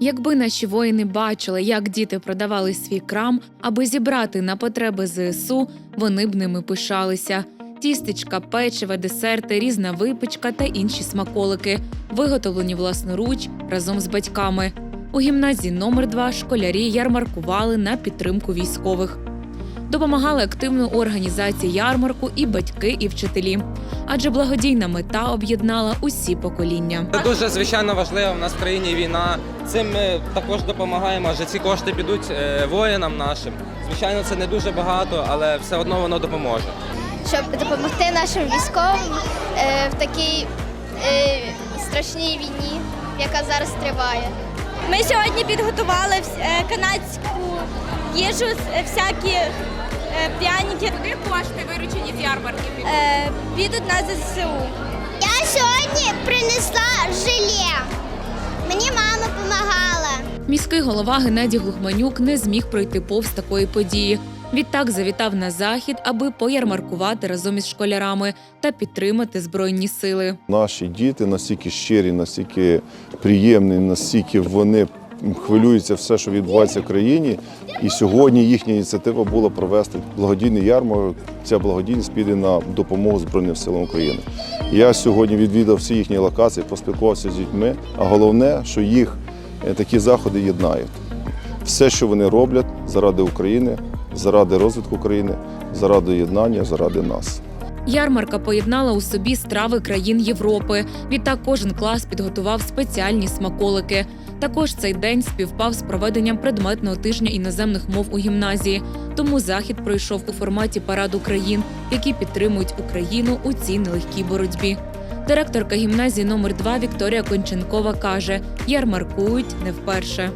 Якби наші воїни бачили, як діти продавали свій крам, аби зібрати на потреби ЗСУ, вони б ними пишалися. Тістечка, печива, десерти, різна випічка та інші смаколики, виготовлені власноруч разом з батьками. У гімназії номер 2 школярі ярмаркували на підтримку військових. Допомагали активно у організації ярмарку і батьки, і вчителі, адже благодійна мета об'єднала усі покоління. Це дуже звичайно важливо. У нас в країні війна. Цим ми також допомагаємо, адже ці кошти підуть е, воїнам нашим. Звичайно, це не дуже багато, але все одно воно допоможе. щоб допомогти нашим військовим е, в такій е, страшній війні, яка зараз триває. Ми сьогодні підготували е, канадську їжу, е, всякі п'яніки. пряники. Куди кошти виручені з ярмарки? Е, Підуть на ЗСУ. Я сьогодні принесла желе. Мені мама допомагала. Міський голова Геннадій Глухманюк не зміг пройти повз такої події. Відтак завітав на захід, аби поярмаркувати разом із школярами та підтримати збройні сили. Наші діти настільки щирі, настільки приємні, настільки вони хвилюються все, що відбувається в країні. І сьогодні їхня ініціатива була провести благодійний ярмарок. Ця благодійність піде на допомогу Збройним силам України. Я сьогодні відвідав всі їхні локації, поспілкувався з дітьми. А головне, що їх е, такі заходи єднають. Все, що вони роблять заради України, заради розвитку країни, заради єднання, заради нас. Ярмарка поєднала у собі страви країн Європи. Відтак кожен клас підготував спеціальні смаколики. Також цей день співпав з проведенням предметного тижня іноземних мов у гімназії. Тому захід пройшов у форматі параду країн, які підтримують Україну у цій нелегкій боротьбі. Директорка гімназії номер 2 Вікторія Конченкова каже: ярмаркують не вперше.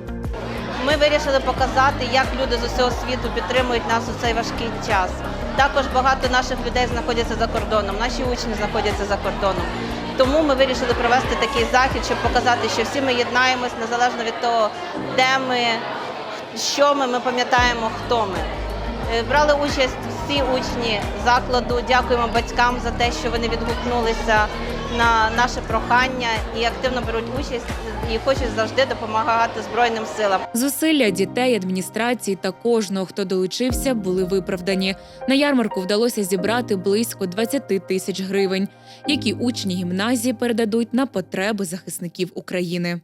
Ми вирішили показати, як люди з усього світу підтримують нас у цей важкий час. Також багато наших людей знаходяться за кордоном, наші учні знаходяться за кордоном. Тому ми вирішили провести такий захід, щоб показати, що всі ми єднаємось незалежно від того, де ми, що ми, ми пам'ятаємо, хто ми. Е, Брали участь всі учні закладу. Дякуємо батькам за те, що вони відгукнулися на наше прохання і активно беруть участь і хочуть завжди допомагати Збройним силам. Зусилля дітей, адміністрації та кожного, хто долучився, були виправдані. На ярмарку вдалося зібрати близько 20 тисяч гривень, які учні гімназії передадуть на потреби захисників України.